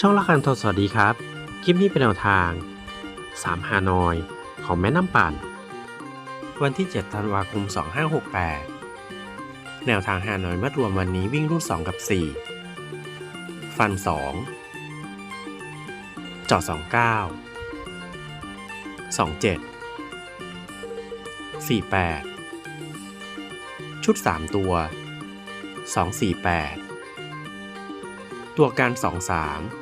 ช่องละคันทศสวัสดีครับ คลิปนี้เป็นแนวทาง 3 ฮานอย ของแม่น้ำปั่น วันที่ 7 ธันวาคม 2568 แนวทางฮานอยมัดรวมวันนี้วิ่งรุ่น2กับ 4 ฟัน 2 จอด 29 27 48 ชุด 3 ตัว 248 ตัวการ 2 3